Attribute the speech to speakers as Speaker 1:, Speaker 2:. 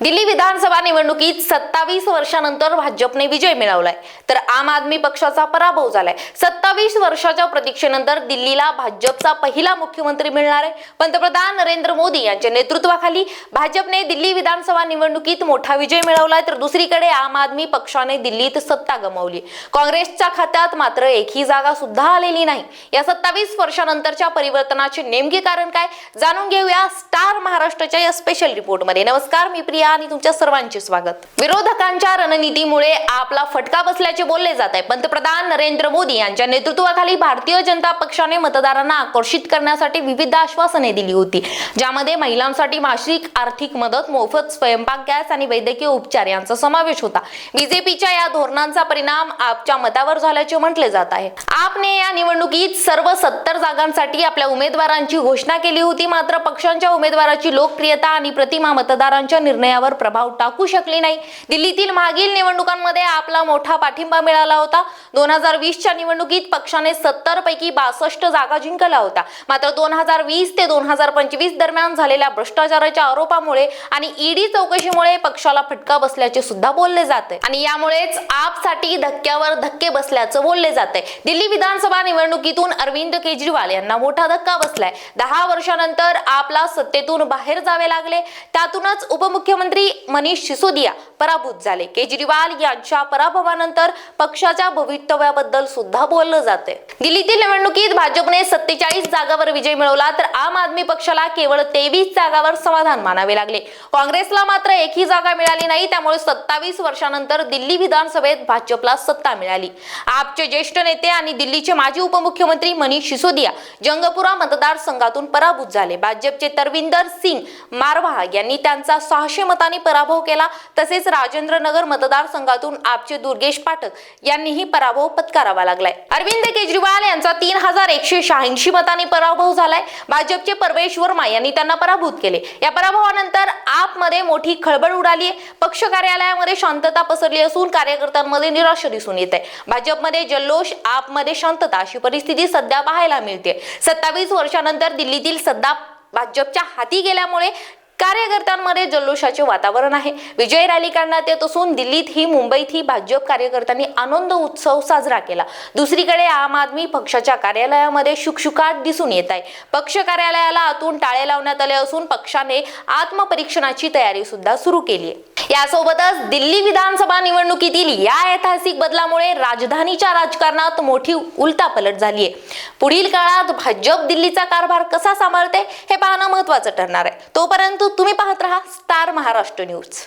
Speaker 1: दिल्ली विधानसभा निवडणुकीत सत्तावीस वर्षानंतर भाजपने विजय मिळवलाय. तर आम आदमी पक्षाचा पराभव झालाय. सत्तावीस वर्षाच्या प्रतीक्षेनंतर दिल्लीला भाजपचा पहिला मुख्यमंत्री मिळणार आहे. पंतप्रधान नरेंद्र मोदी यांच्या नेतृत्वाखाली भाजपने दिल्ली विधानसभा निवडणुकीत मोठा विजय मिळवलाय. तर दुसरीकडे आम आदमी पक्षाने दिल्लीत सत्ता गमावली. काँग्रेसच्या खात्यात मात्र एकही जागा सुद्धा आलेली नाही. या सत्तावीस वर्षानंतरच्या परिवर्तनाचे नेमके कारण काय? जाणून घेऊया स्टार महाराष्ट्राच्या या स्पेशल रिपोर्टमध्ये नमस्कार मी प्रिया आणि तुमच्या सर्वांचे स्वागत. विरोधकांच्या रणनीतीमुळे आपला फटका बसल्याचे बोलले जात आहे. पंतप्रधान नरेंद्र मोदी यांच्या नेतृत्वाखाली भारतीय जनता पक्षाने मतदारांना आकर्षित करण्यासाठी विविध आश्वासने दिली होती. ज्यामध्ये महिलांसाठी मासिक आर्थिक मदत मोफत स्वयंपाक गॅस आणि वैद्यकीय उपचार यांचा समावेश होता. बीजेपीच्या या धोरणांचा परिणाम आपच्या मतावर झाल्याचे म्हटले जात आहे. आपने या निवडणुकीत सर्व सत्तर जागांसाठी आपल्या उमेदवारांची घोषणा केली होती. मात्र पक्षांच्या उमेदवाराची लोकप्रियता आणि प्रतिमा मतदारांच्या निर्णयावर प्रभाव टाकू शकली नाही. दिल्लीतील मागील निवडणुकांमध्ये आपला मोठा पाठिंबा मिळाला होता. दोन हजार वीसच्या निवडणुकीत पक्षाने सत्तर पैकी बासष्ट जागा जिंकला होता. मात्र दोन हजार वीस ते दोन हजार पंचवीस दरम्यान झालेल्या भ्रष्टाचाराच्या आरोपामुळे आणि ईडी चौकशीमुळे पक्षाला फटका बसल्याचे सुद्धा बोलले जाते. आणि यामुळेच आपसाठी धक्क्यावर धक्के बसल्याचं बोलले जाते. दिल्ली विधानसभा निवडणुकीतून अरविंद केजरीवाल यांना मोठा धक्का बसलाय. दहा वर्षानंतर आपला सत्तेतून बाहेर जावे लागले. त्यातूनच उपमुख्यमंत्री मनीष सिसोदिया पराभूत झाले. केजरीवाल यांच्या पराभवानंतर पक्षाच्या भवितव्याबद्दल सुद्धा बोललं जाते दिल्लीतील निवडणुकीत भाजपने सत्तेचाळीस जागावर विजय मिळवला तर आम आदमी पक्षाला केवळ तेवीस जागावर समाधान मानावे लागले. काँग्रेसला मात्र एकही जागा मिळाली नाही. त्यामुळे सत्तावीस वर्षानंतर दिल्ली विधानसभेत भाजपला सत्ता मिळाली. आपचे ज्येष्ठ नेते आणि दिल्लीचे माजी उपमुख्यमंत्री मनीष सिसोदिया जंगपुरा मतदारसंघातून पराभूत झाले. भाजपचे तरविंदर सिंग मारवाह यांनी त्यांचा सहाशे मतांनी पराभव केला. तसेच राजेंद्र नगर मतदारसंघातून आपचे दुर्गेश पाठक यांनीही पराभव पत्करावा लागलाय. अरविंद केजरीवाल यांचा तीन हजार एकशे शहाऐंशी मतांनी पराभव झालाय. भाजपचे परवेश वर्मा यांनी त्यांना पराभूत केले. या पराभवानंतर आप आपमध्ये मोठी खळबळ उडाली आहे. पक्ष कार्यालयामध्ये शांतता पसरली असून कार्यकर्त्यांमध्ये निराशा दिसून येत. आहे भाजपमध्ये जल्लोष आपमध्ये शांतता अशी परिस्थिती सध्या पाहायला मिळते. सत्तावीस वर्षानंतर दिल्लीतील सत्ता भाजपच्या हाती गेल्यामुळे कार्यकर्त्यांमध्ये जल्लोषाचे वातावरण आहे. विजय रॅली करण्यात येत असून दिल्लीतही मुंबईतही भाजप कार्यकर्त्यांनी आनंद उत्सव साजरा केला. दुसरीकडे आम आदमी पक्षाच्या कार्यालयामध्ये शुकशुकाट दिसून येत आहे. पक्ष कार्यालयाला आतून टाळे लावण्यात आले असून पक्षाने आत्मपरीक्षणाची तयारी सुद्धा सुरू केली आहे. यासोबतच दिल्ली विधानसभा निवडणुकीतील या ऐतिहासिक बदलामुळे राजधानीच्या राजकारणात मोठी उलटापलट झाली आहे. पुढील काळात भाजप दिल्लीचा कारभार कसा सांभाळते हे पाहणं महत्वाचं ठरणार आहे. तोपर्यंत तुम्ही पाहत राहा स्टार महाराष्ट्र न्यूज